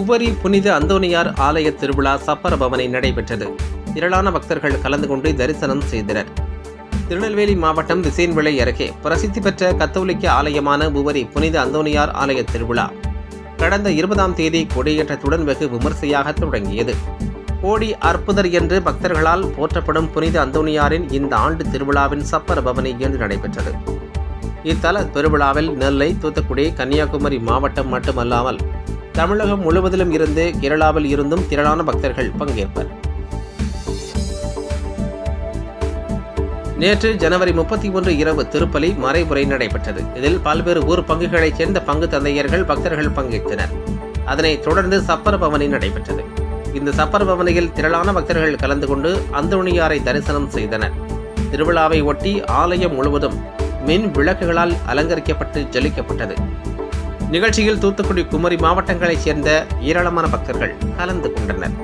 உபரி புனித அந்தோனியார் ஆலய திருவிழா சப்பர பவனை நடைபெற்றது. திரளான பக்தர்கள் கலந்து கொண்டு தரிசனம் செய்தனர். திருநெல்வேலி மாவட்டம் திசைன்விளை அருகே பிரசித்தி பெற்ற கத்தோலிக்க ஆலயமான உபரி புனித அந்தோனியார் ஆலய திருவிழா கடந்த இருபதாம் தேதி கொடியேற்றத்துடன் வெகு விமர்சையாக தொடங்கியது. கோடி அற்புதர் என்று பக்தர்களால் போற்றப்படும் புனித அந்தோனியாரின் இந்த ஆண்டு திருவிழாவின் சப்பர பவனி இன்று நடைபெற்றது. இத்தல பெருவிழாவில் நெல்லை தூத்துக்குடி கன்னியாகுமரி மாவட்டம் மட்டுமல்லாமல் தமிழகம் முழுவதிலும் இருந்து கேரளாவில் இருந்தும் திரளான பக்தர்கள் பங்கேற்பர். நேற்று ஜனவரி முப்பத்தி ஒன்று இரவு திருப்பலி மறைமுறை நடைபெற்றது. இதில் பல்வேறு ஊர் பங்குகளைச் சேர்ந்த பங்கு தந்தையர்கள் பக்தர்கள் பங்கேற்றனர். அதனைத் தொடர்ந்து சப்பர பவனி நடைபெற்றது. இந்த சப்பர பவனியில் திரளான பக்தர்கள் கலந்து கொண்டு அந்தோணியாரை தரிசனம் செய்தனர். திருவிழாவை ஒட்டி ஆலயம் முழுவதும் மின் விளக்குகளால் அலங்கரிக்கப்பட்டு ஜலிக்கப்பட்டது நிகழ்ச்சியில் தூத்துக்குடி குமரி மாவட்டங்களைச் சேர்ந்த ஏராளமான பக்தர்கள் கலந்து கொண்டனர்.